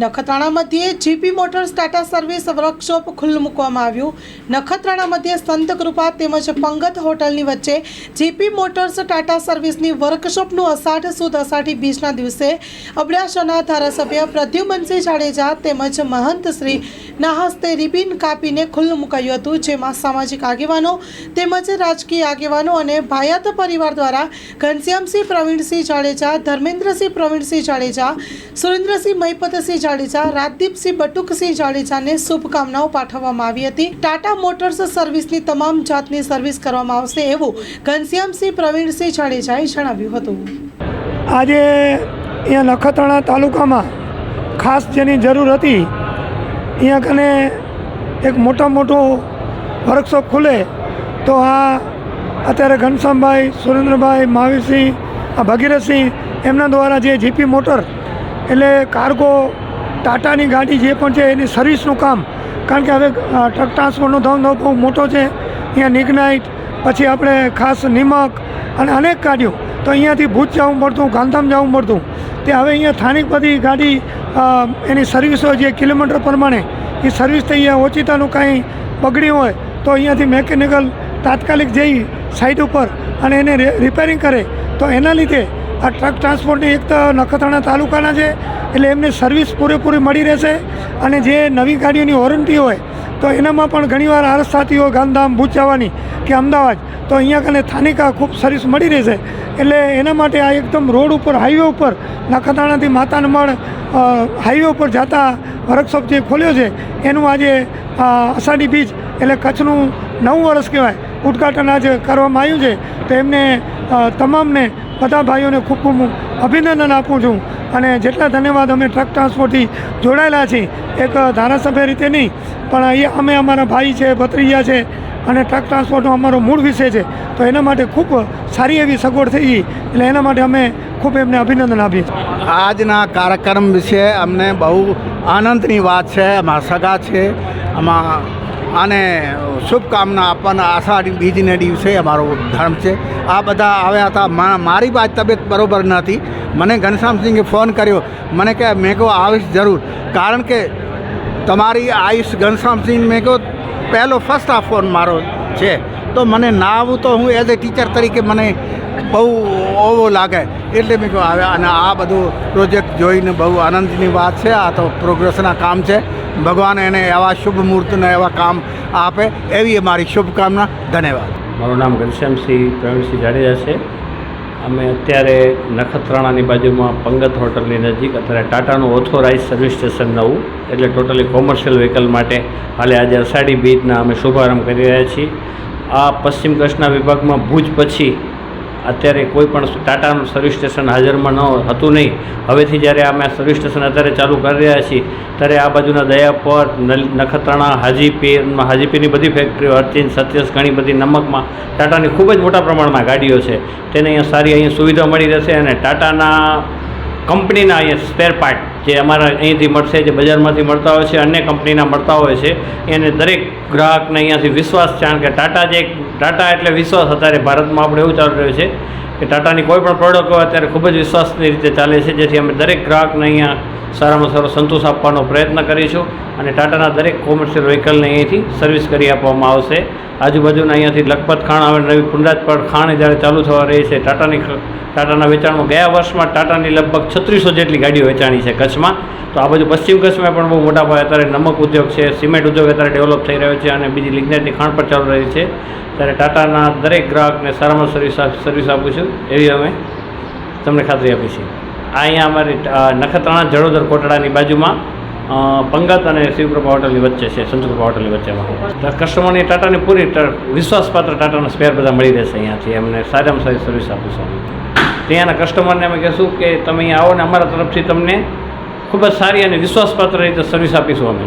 નખત્રાણા મધ્યે GP motors Tata service workshop ખુલ્લું મૂકવામાં આવ્યું. નખત્રાણા મધ્યે સંત કૃપા તેમજ પંગત હોટલની વચ્ચે જીપી મોટર્સ ટાટા સર્વિસની વર્કશોપનું અષાઢ સુદ અષાઢી બીજના દિવસે અબડાસાના ધારાસભ્ય પ્રદ્યુમનસિંહ જાડેજા તેમજ મહંત શ્રી ના હસ્તે રિબિન કાપીને ખુલ્લું મુકાયું હતું, જેમાં સામાજિક આગેવાનો તેમજ રાજકીય આગેવાનો અને ભાયાત પરિવાર દ્વારા ઘનશ્યામસિંહ પ્રવીણસિંહ જાડેજા, ધર્મેન્દ્રસિંહ પ્રવીણસિંહ જાડેજા, સુરેન્દ્રસિંહ મહિપતસિંહ જાડેજા, રાજદીપસિંહ બટુકસિંહ જાડેજાને શુભકામનાઓ પાઠવવામાં આવી હતી. ટાટા મોટર્સ સર્વિસની તમામ જાતની સર્વિસ કરવામાં આવશે એવું ઘનશ્યામસિંહ પ્રવીણસિંહ જાડેજાએ જણાવ્યું હતું. આજે અહીંયા નખત્રાણા તાલુકામાં ખાસ જેની જરૂર હતી, અહીંયા કને એક મોટા મોટો વર્કશોપ ખુલે, તો આ અત્યારે ઘનશ્યામભાઈ, સુરેન્દ્રભાઈ, મહાવીરસિંહ, આ ભગીરથસિંહ એમના દ્વારા જે જીપી મોટર એટલે કાર્ગો ટાટાની ગાડી જે પણ છે એની સર્વિસનું કામ. કારણ કે હવે ટ્રક ટ્રાન્સપોર્ટનો ધંધો બહુ મોટો છે. અહીંયા નિગનાઇટ પછી આપણે ખાસ નિમક અને અનેક ગાડીઓ. તો અહીંયાથી ભૂજ જવું પડતું ગાંધામ જવું પડતું. તે હવે અહીંયા સ્થાનિક બધી ગાડી એની સર્વિસો જે કિલોમીટર પ્રમાણે, એ સર્વિસ થઈ અહીંયા ઓચિતાનું કાંઈ બગડ્યું હોય, તો અહીંયાથી મેકેનિકલ તાત્કાલિક જઈ સાઈડ ઉપર અને એને રિપેરિંગ કરે. તો એના લીધે આ ટ્રક ટ્રાન્સપોર્ટની એક તો નખત્રાણા તાલુકાના છે, એટલે એમને સર્વિસ પૂરેપૂરી મળી રહેશે અને જે નવી ગાડીઓની વોરંટી હોય, તો એનામાં પણ ઘણીવાર આરસ થતી હોય ગાંધામ ભુજ જવાની કે અમદાવાદ, તો અહીંયા કને સ્થાનિક ખૂબ સર્વિસ મળી રહેશે. એટલે એના માટે આ એકદમ રોડ ઉપર, હાઈવે ઉપર, નખત્રાણાથી માતાનમણ હાઈવે ઉપર જતા વર્કશોપ જે ખોલ્યો છે, એનું આજે અષાઢી બીજ, એટલે કચ્છનું નવું વર્ષ કહેવાય, ઉદ્ઘાટન આજે કરવામાં આવ્યું છે. તો એમને તમામને બધા ભાઈઓને ખૂબ ખૂબ અભિનંદન આપું છું. અને જેટલા ધન્યવાદ અમે ટ્રક ટ્રાન્સપોર્ટથી જોડાયેલા છીએ, એક ધારાસભ્ય રીતે નહીં, પણ અમે અમારા ભાઈ છે, ભત્રીજા છે, અને ટ્રક ટ્રાન્સપોર્ટનો અમારો મૂળ વિષય છે. તો એના માટે ખૂબ સારી એવી સગવડ થઈ ગઈ, એટલે એના માટે અમે ખૂબ એમને અભિનંદન આપીએ આજના કાર્યક્રમ વિશે અમને બહુ આનંદની વાત છે, અમારા સગા છે આમાં અને શુભકામના આપવાના આષાઢી બીજને દિવસે અમારો ધર્મ છે. આ બધા આવ્યા હતા. મારી પાસ તબિયત બરાબર નથી. મને ઘનશ્યામસિંહે ફોન કર્યો. મને કહે મેં કહો આવીશ જરૂર. કારણ કે તમારી આયુષ ઘનશ્યામસિંહ મેં કહો પહેલો ફર્સ્ટ આ ફોન મારો છે. તો મને ના આવું તો હું એઝ એ ટીચર તરીકે મને બહુ ઓવો લાગે એટલે મેં કહ્યું આવ્યા અને આ બધું પ્રોજેક્ટ જોઈને બહુ આનંદની વાત છે. આ તો પ્રોગ્રેસના કામ છે. ભગવાન એને એવા શુભ મુહૂર્તને એવા કામ આપે એવી અમારી શુભકામના. ધન્યવાદ. મારું નામ ઘનશ્યામસિંહ પ્રવીણસિંહ જાડેજા છે. અમે અત્યારે નખત્રાણાની બાજુમાં પંગત હોટલની નજીક, અત્યારે ટાટાનું ઓથોરાઇઝ સર્વિસ સ્ટેશન નવું, એટલે ટોટલી કોમર્શિયલ વ્હીકલ માટે હાલે આજે અષાઢી બીજના અમે શુભારંભ કરી રહ્યા છીએ. આ પશ્ચિમ કચ્છના વિભાગમાં ભુજ પછી અત્યારે કોઈ પણ ટાટાનું સર્વિસ સ્ટેશન હાજરમાં ન હતું નહીં. હવેથી જ્યારે અમે સર્વિસ સ્ટેશન અત્યારે ચાલુ કરી રહ્યા છીએ, ત્યારે આ બાજુના દયાપર નખત્રાણા હાજીપીરમાં હાજીપીરની બધી ફેક્ટરીઓ અર્ચિન સત્યસ, ઘણી બધી નમકમાં ટાટાની ખૂબ જ મોટા પ્રમાણમાં ગાડીઓ છે. તેને અહીંયા સારી અહીંયા સુવિધા મળી રહેશે અને ટાટાના કંપનીના અહીંયા સ્પેર પાર્ટ જે અમારા અહીંથી મળશે, જે બજારમાંથી મળતા હોય છે, અન્ય કંપનીના મળતા હોય છે, એને દરેક ગ્રાહકને અહીંયાથી વિશ્વાસ કારણ કે ટાટા જે ટાટા એટલે વિશ્વાસ અત્યારે ભારતમાં આપણે એવું ચાલી રહ્યું છે કે ટાટાની કોઈ પણ પ્રોડક્ટ હોય, અત્યારે ખૂબ જ વિશ્વાસની રીતે ચાલે છે. જેથી અમે દરેક ગ્રાહકને અહીંયા સારામાં સારો સંતોષ આપવાનો પ્રયત્ન કરીશું અને ટાટાના દરેક કોમર્શિયલ વ્હીકલને અહીંયાથી સર્વિસ કરી આપવામાં આવશે. આજુબાજુના અહીંયાથી લખપત ખાણ આવે નવી પુંડાજપડ ખાણ જ્યારે ચાલુ થવા રહી છે, ટાટાની ટાટાના વેચાણમાં ગયા વર્ષમાં ટાટાની લગભગ છત્રીસો જેટલી ગાડીઓ વેચાણી છે કચ્છમાં. તો આ બાજુ પશ્ચિમ કચ્છમાં પણ બહુ મોટા પાયે અત્યારે નમક ઉદ્યોગ છે, સિમેન્ટ ઉદ્યોગ અત્યારે ડેવલપ થઈ રહ્યો છે અને બીજી લિગ્નેટની ખાણ પણ ચાલુ રહી છે. ત્યારે ટાટાના દરેક ગ્રાહકને સારામાં સર્વિસ સર્વિસ આપું છું. એવી અમે તમને ખાતરી આપી છે આ અહીંયા અમારી નખત્રાણા જડોદર કોટડાની બાજુમાં પંગત અને શિવકૃપા હોટલની વચ્ચે છે સંતકૃપા હોટલની વચ્ચેમાં. કસ્ટમરની ટાટાની પૂરી વિશ્વાસપાત્ર ટાટાના સ્પેર બધા મળી રહેશે અહીંયાથી. એમને સારામાં સારી સર્વિસ આપીશું ત્યાંના કસ્ટમરને અમે કહેશું કે તમે અહીંયા આવો ને અમારા તરફથી તમને ખૂબ જ સારી અને વિશ્વાસપાત્ર રીતે સર્વિસ આપીશું અમે.